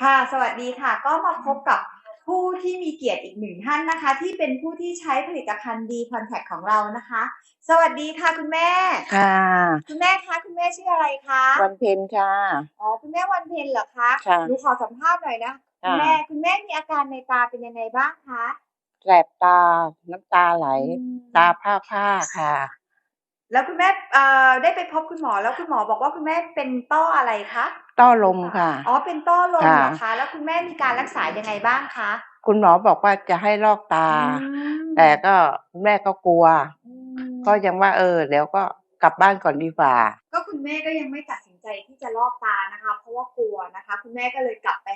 ค่ะ สวัสดีค่ะ ก็มาพบกับผู้ที่มีเกียรติอีกหนึ่งท่านนะคะ ที่เป็นผู้ที่ใช้ผลิตภัณฑ์ดีคอนแทคของเรานะคะ สวัสดีค่ะคุณแม่ ค่ะ คุณแม่คะคุณแม่ชื่ออะไรคะวันเพ็ญค่ะ อ๋อคุณแม่วันเพ็ญเหรอคะค่ะหนูขอสัมภาษณ์หน่อยนะคุณค่ะแม่คุณแม่มีอาการในตาเป็นยังไงบ้างคะแสบตา น้ำตาไหลอืมตาผ้าผ้าค่ะ แล้วคุณแม่เอ่อได้ไปพบคุณหมอแล้วคุณหมอบอกว่าคุณแม่เป็นต้ออะไรคะ ต้อลมค่ะ อ๋อ เป็นต้อลมเหรอค่ะคะ แล้วคุณแม่มีการรักษายังไงบ้างคะ คุณหมอบอกว่าจะให้ลอกตาอืมแต่ก็คุณแม่ก็กลัวอืมก็ยังว่าเออเดี๋ยวก็กลับบ้านก่อนดีกว่า ก็คุณแม่ก็ยังไม่ตัดสินใจที่จะลอกตานะคะ เพราะว่ากลัวนะคะ คุณแม่ก็เลยกลับไป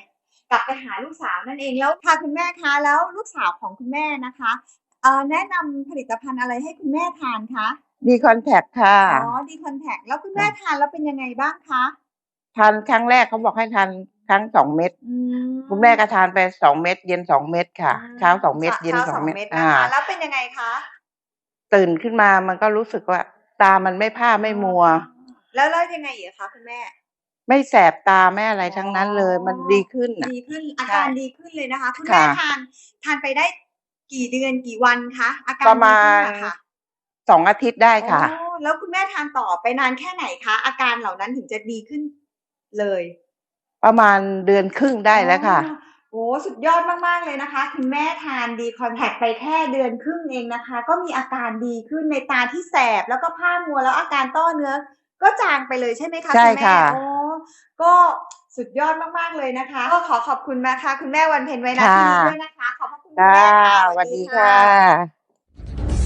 กลับไปหาลูกสาวนั่นเองแล้วค่ะคุณแม่คะ แล้วลูกสาวของคุณแม่นะคะเอ่อแนะนำผลิตภัณฑ์อะไรให้คุณแม่ทานคะดีคอนแทคค่ะ อ๋อดีคอนแทคแล้วคุณแม่ทานแล้วเป็นยังไงบ้างคะ ทานครั้งแรกเขาบอกให้ทานครั้งสองเม็ดอืคุณแม่ก็ทานไปสองเม็ดเย็นสองเม็ดค่ะอืมเช้าสองเม็ดเย็นช้าสองเม็ดนะอ่าคะแล้วเป็นยังไงคะตื่นขึ้นมามันก็รู้สึกว่า ตามันไม่ผ้าไม่มัว แล้วแล้วยังไงอีกคะคุณแม่ ไม่แสบตาไม่อะไรทั้งนั้นเลยอ๋อมันดีขึ้นอะดีขึ้นอาการดีขึ้นเลยนะคะ คุณแม่ค่ะทานทานไปได้กี่เดือนกี่วันคะอาการประมาณดีขึ้นอค่ะสองอาทิตย์ได้ค่ะอ๋อแล้วคุณแม่ทานต่อไปนานแค่ไหนคะ อาการเหล่านั้นถึงจะดีขึ้น เลย ประมาณเดือนครึ่งได้แล้วค่ะ อ๋อโอ้สุดยอดมาก ๆ เลยนะคะ คุณแม่ทานดีคอนแทคไปแค่เดือนครึ่งเองนะคะ ก็มีอาการดีขึ้นในตาที่แสบแล้วก็ผ้ามัวแล้วอาการต้อเนื้อ ก็จางไปเลยใช่ไหมคะใช่ณแม่ค่ะ โอ้ก็สุดยอดมาก ๆ เลยนะคะ ก็ขอขอบคุณมากค่ะคุณแม่วันเพ็ญไว้นะที่นี้ด้วยนะคะ ขอบพระคุณคุณค่ะแม่ค่ะ สวัสดีค่ะ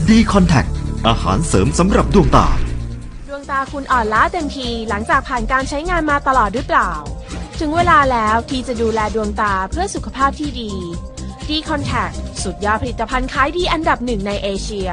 ดีคอนแทคอาหารเสริมสำหรับดวงตาด วงตาคุณอ่อนล้าเต็มทีหลังจากผ่านการใช้งานมาตลอดหรือเปล่า ถึงเวลาแล้วที่จะดูแลดวงตาเพื่อสุขภาพที่ดี D Contact สุดยอดผลิตภัณฑ์ขายดีอันดับหนึ่งในเอเชีย